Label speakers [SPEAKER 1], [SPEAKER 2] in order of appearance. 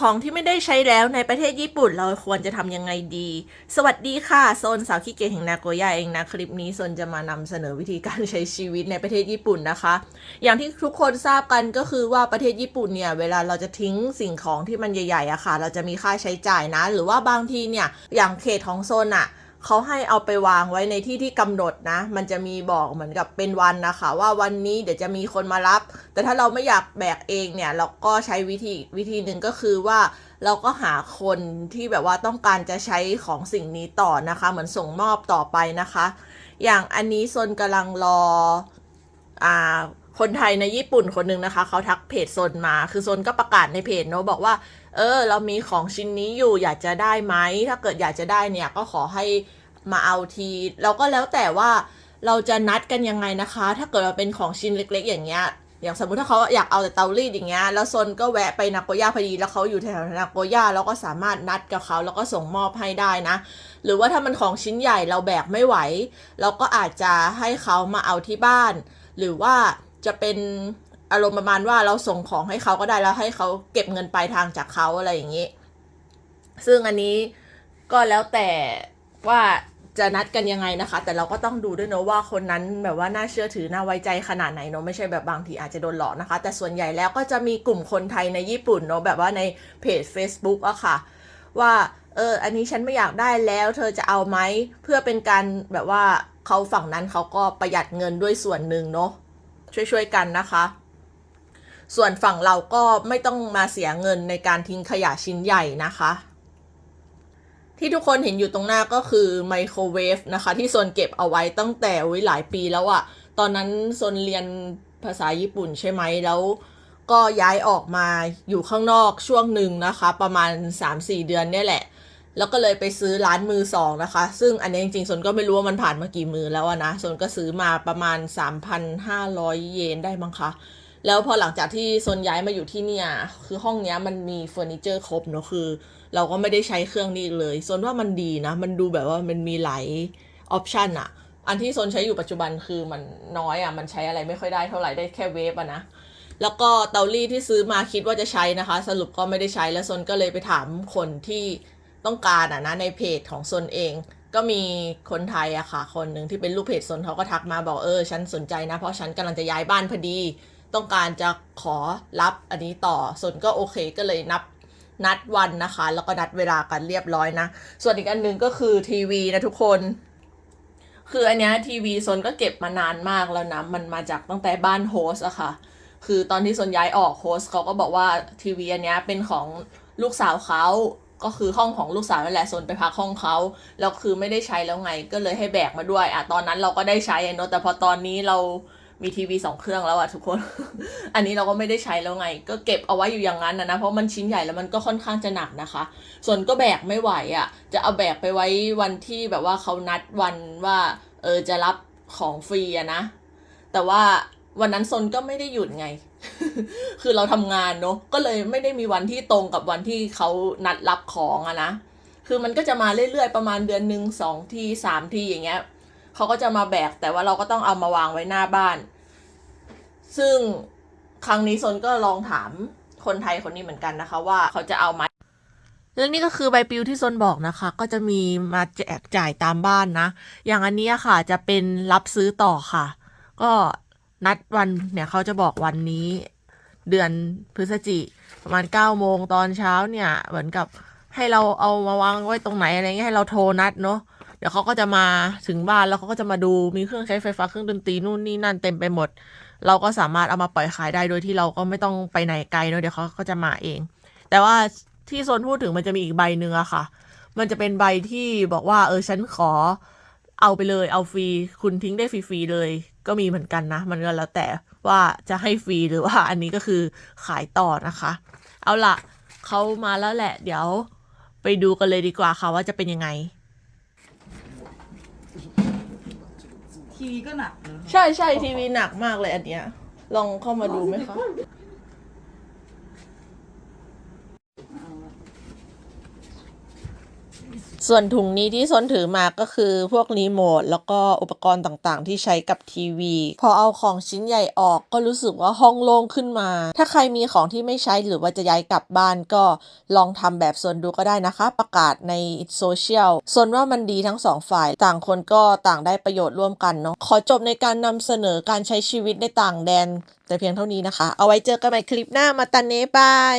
[SPEAKER 1] ของที่ไม่ได้ใช้แล้วในประเทศญี่ปุ่นเราควรจะทำยังไงดี สวัสดีค่ะ โซนสาวขี้เกียจแห่งนาโกย่าเองนะ คลิปนี้โซนจะมานำเสนอวิธีการใช้ชีวิตในประเทศญี่ปุ่นนะคะ อย่างที่ทุกคนทราบกันก็คือว่าประเทศญี่ปุ่นเนี่ย เวลาเราจะทิ้งสิ่งของที่มันใหญ่ๆอะค่ะ เราจะมีค่าใช้จ่ายนะ หรือว่าบางทีเนี่ยอย่างเขตของโซนอะ เขาให้เอาไปวางไว้ในที่ที่กำหนดนะ มันจะมีบอกเหมือนกับเป็นวันนะคะ ว่าวันนี้เดี๋ยวจะมีคนมารับ แต่ถ้าเราไม่อยากแบกเองเนี่ยเราก็ใช้วิธีวิธีหนึ่งก็คือว่าเราก็หาคนที่แบบว่าต้องการจะใช้ของสิ่งนี้ต่อนะคะ เหมือนส่งมอบต่อไปนะคะ อย่างอันนี้ซนกำลังรออ่า คนไทยในญี่ปุ่นคนหนึ่งนะคะ เขาทักเพจโซนมา คือโซนก็ประกาศในเพจเนอะบอกว่า เออ เรามีของชิ้นนี้อยู่อยากจะได้ไหม ถ้าเกิดอยากจะได้เนี่ยก็ขอให้มาเอาที เราก็แล้วแต่ว่าเราจะนัดกันยังไงนะคะ ถ้าเกิดเราเป็นของชิ้นเล็ก ๆ อย่างเงี้ย อย่างสมมุติถ้าเขาอยากเอาแต่เตารีดอย่างเงี้ย แล้วโซนก็แวะไปนาโกย่าพอดี แล้วเขาอยู่แถวนาโกย่าเราก็สามารถนัดกับเขาแล้วก็ส่งมอบให้ได้นะ หรือว่าถ้ามันของชิ้นใหญ่เราแบกไม่ไหว เราก็อาจจะให้เขามาเอาที่บ้าน หรือว่า จะเป็นอารมณ์ประมาณว่าเราส่งของให้เขาก็ได้แล้วให้เขาเก็บเงินปลายทางจากเขาอะไรอย่างนี้ ซึ่งอันนี้ก็แล้วแต่ว่าจะนัดกันยังไงนะคะ แต่เราก็ต้องดูด้วยเนอะว่าคนนั้นแบบว่าน่าเชื่อถือน่าไว้ใจขนาดไหนเนอะไม่ใช่แบบบางทีอาจจะโดนหลอกนะคะ แต่ส่วนใหญ่แล้วก็จะมีกลุ่มคนไทยในญี่ปุ่นเนอะแบบว่าในเพจ Facebook อะค่ะ ว่าเอออันนี้ฉันไม่อยากได้แล้ว เธอจะเอาไหมเพื่อเป็นการแบบว่าเขาฝั่งนั้นเขาก็ประหยัดเงินด้วยส่วนหนึ่งเนาะ ช่วยๆกันนะคะ ส่วนฝั่งเราก็ไม่ต้องมาเสียเงินในการทิ้งขยะชิ้นใหญ่นะคะ ที่ทุกคนเห็นอยู่ตรงหน้าก็คือไมโครเวฟนะคะ ที่โซนเก็บเอาไว้ตั้งแต่วิหลายปีแล้วอะตอนนั้นโซนเรียนภาษาญี่ปุ่นใช่ไหมแล้วก็ย้ายออกมาอยู่ข้างนอกช่วงหนึ่งนะคะ ประมาณ 3-4 เดือนเนี่ยแหละ แล้วก็เลยไปซื้อร้านมือสองนะคะ ซึ่งอันนี้จริงๆสนก็ไม่รู้ว่ามันผ่านมากี่มือแล้วอะนะสนก็ซื้อมาประมาณ 3,500 เยนได้มั้งคะแล้วพอหลังจากที่โซนย้ายมาอยู่ที่เนี่ย คือห้องเนี้ยมันมีเฟอร์นิเจอร์ครบเนอะคือ เราก็ไม่ได้ใช้เครื่องนี้เลยโซนว่ามันดีนะ มันดูแบบว่ามันมีหลายออปชันอะอันที่โซนใช้อยู่ปัจจุบันคือมันน้อยอะมันใช้อะไรไม่ค่อยได้เท่าไหร่ได้แค่เวฟอะนะแล้วก็เตารีดที่ซื้อมาคิดว่าจะใช้นะคะ สรุปก็ไม่ได้ใช้แล้วโซนก็เลยไปถามคนที่ ต้องการอะนะในเพจของโซนเอง ก็มีคนไทยอะค่ะ คนหนึ่งที่เป็นลูกเพจโซนเขาก็ทักมาบอกเออฉันสนใจนะ เพราะฉันกำลังจะย้ายบ้านพอดี ต้องการจะขอรับอันนี้ต่อโซนก็โอเคก็เลยนับนัดวันนะคะ แล้วก็นัดเวลากันเรียบร้อยนะ ส่วนอีกอันหนึ่งก็คือทีวีนะทุกคน คืออันเนี้ยทีวีโซนก็เก็บมานานมากแล้วนะ มันมาจากตั้งแต่บ้านโฮสอะค่ะ คือตอนที่โซนย้ายออกโฮสเขาก็บอกว่าทีวีอันเนี้ยเป็นของลูกสาวเขา ก็คือห้องของลูกสาวนั่นแหละโซนไปพักห้องเขาแล้วคือไม่ได้ใช้แล้วไงก็เลยให้แบกมาด้วยอะตอนนั้นเราก็ได้ใช้อะเนอะแต่พอตอนนี้เรามีทีวีสองเครื่องแล้วอะทุกคน อันนี้เราก็ไม่ได้ใช้แล้วไง ก็เก็บเอาไว้อยู่อย่างนั้นนะนะ เพราะมันชิ้นใหญ่แล้วมันก็ค่อนข้างจะหนักนะคะ ส่วนก็แบกไม่ไหวอะ่ะจะเอาแบกไปไว้วันที่แบบว่าเขานัดวันว่า เออจะรับของฟรีอะนะ แต่ว่า วันนั้นซนก็ไม่ได้หยุดไง คือเราทำงานเนอะก็เลยไม่ได้มีวันที่ตรงกับวันที่เขานัดรับของอะนะ คือมันก็จะมาเรื่อยๆ ประมาณเดือนหนึ่งสองทีสามทีอย่างเงี้ย เขาก็จะมาแบก แต่ว่าเราก็ต้องเอามาวางไว้หน้าบ้าน ซึ่งครั้งนี้ซนก็ลองถามคนไทยคนนี้เหมือนกันนะคะว่าเขาจะเอาไหมและนี่ก็คือใบปลิวที่ซนบอกนะคะ ก็จะมีมาแจกจ่ายตามบ้านนะ อย่างอันนี้ค่ะจะเป็นรับซื้อต่อค่ะ ก็ นัดวันเนี่ยเขาจะบอกวันนี้ เดือนพฤศจิประมาณ9ก้าโมงตอนเช้าเนี่ย เหมือนกับให้เราเอามาวางไว้ตรงไหนอะไรเงี้ยให้เราโทรนัดเนาะเดี๋ยวเขาก็จะมาถึงบ้านแล้วเขาก็จะมาดูมีเครื่องใช้ไฟฟ้าเครื่องดนตรีนู่นนี่นั่นเต็มไปหมด เราก็สามารถเอามาปล่อยขายได้โดยที่เราก็ไม่ต้องไปไหนไกลเนาะเดี๋ยวเขาก็จะมาเอง แต่ว่าที่โซนพูดถึงมันจะมีอีกใบหนึ่งอะค่ะ มันจะเป็นใบที่บอกว่า เออฉันขอ เอาไปเลยเอาฟรีคุณทิ้งได้ฟรีๆเลย ก็มีเหมือนกันนะ มันก็แล้วแต่ว่าจะให้ฟรีหรือว่าอันนี้ก็คือขายต่อนะคะ เอาละเขามาแล้วแหละ เดี๋ยวไปดูกันเลยดีกว่าค่ะว่าจะเป็นยังไง
[SPEAKER 2] ทีวีก็หนักนะ
[SPEAKER 1] ใช่ใช่ทีวีหนักมากเลยอันเนี้ย ลองเข้ามาดูไหมคะ
[SPEAKER 2] เอาละ
[SPEAKER 1] ส่วนถุงนี้ที่ซนถือมาก็คือพวกรีโมทแล้วก็อุปกรณ์ต่างๆ ที่ใช้กับทีวี พอเอาของชิ้นใหญ่ออกก็รู้สึกว่าห้องโล่งขึ้นมา ถ้าใครมีของที่ไม่ใช้หรือว่าจะย้ายกลับบ้านก็ลองทำแบบซนดูก็ได้นะคะ ประกาศในโซเชียลซนว่ามันดีทั้งสองฝ่ายต่างคนก็ต่างได้ประโยชน์ร่วมกันเนาะขอจบในการนำเสนอการใช้ชีวิตในต่างแดน แต่เพียงเท่านี้นะคะ เอาไว้เจอกันใหม่คลิปหน้ามาตันเนบาย